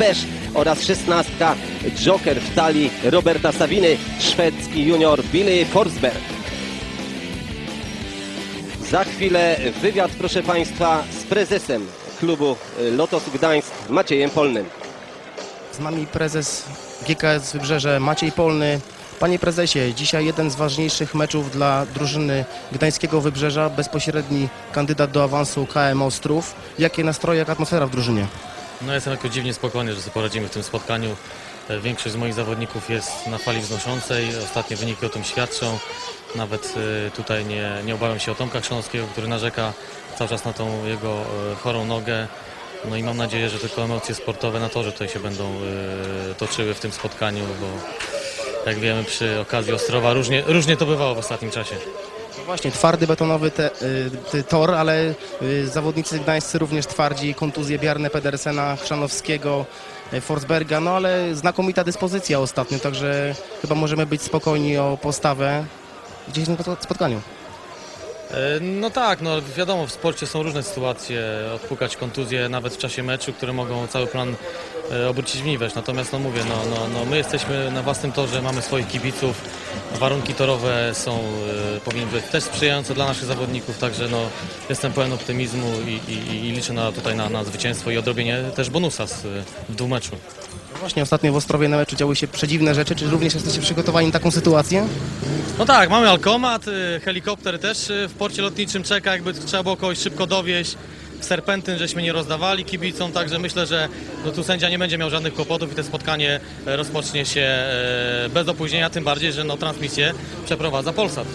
Pesz oraz szesnastka Joker w talii Roberta Saviny, szwedzki junior Billy Forsberg. Za chwilę wywiad, proszę Państwa, z prezesem klubu y, Lotosu Gdańsk, Maciejem Polnym. Z nami prezes GKS Wybrzeże Maciej Polny. Panie prezesie, dzisiaj jeden z ważniejszych meczów dla drużyny Gdańskiego Wybrzeża, bezpośredni kandydat do awansu KM Ostrów. Jakie nastroje, jaka atmosfera w drużynie? No jestem jakoś dziwnie spokojny, że sobie poradzimy w tym spotkaniu. E, Większość z moich zawodników jest na fali wznoszącej. Ostatnie wyniki o tym świadczą. Nawet e, tutaj nie, nie obawiam się o Tomka Krzonowskiego, który narzeka cały czas na tą jego e, chorą nogę. No i mam nadzieję, że tylko emocje sportowe na torze tutaj się będą toczyły w tym spotkaniu, bo jak wiemy przy okazji Ostrowa różnie, różnie to bywało w ostatnim czasie. No właśnie, twardy betonowy te, y, tor, ale y, zawodnicy gdańscy również twardzi. Kontuzje Bjarne Pedersena, Chrzanowskiego, y, Forsberga, no ale znakomita dyspozycja ostatnio, także chyba możemy być spokojni o postawę w dzisiejszym spotkaniu. E, No tak, no wiadomo, w sporcie są różne sytuacje, odpukać kontuzje nawet w czasie meczu, które mogą cały plan obrócić w niwecz. Natomiast no mówię, no, no, no my jesteśmy na własnym torze, mamy swoich kibiców, warunki torowe są, e, powinny być też sprzyjające dla naszych zawodników, także no jestem pełen optymizmu i, i, i liczę na, tutaj na, na zwycięstwo i odrobienie też bonusa z, w dwumeczu. No Właśnie ostatnio w Ostrowie na meczu działy się przedziwne rzeczy. Czy również jesteście przygotowani na taką sytuację? No tak, mamy alkomat, y, helikopter też y, w porcie lotniczym czeka, jakby trzeba było kogoś szybko dowieść. Serpentyn żeśmy nie rozdawali kibicom, także myślę, że no tu sędzia nie będzie miał żadnych kłopotów i to spotkanie e, rozpocznie się e, bez opóźnienia, tym bardziej, że no transmisję przeprowadza Polsat.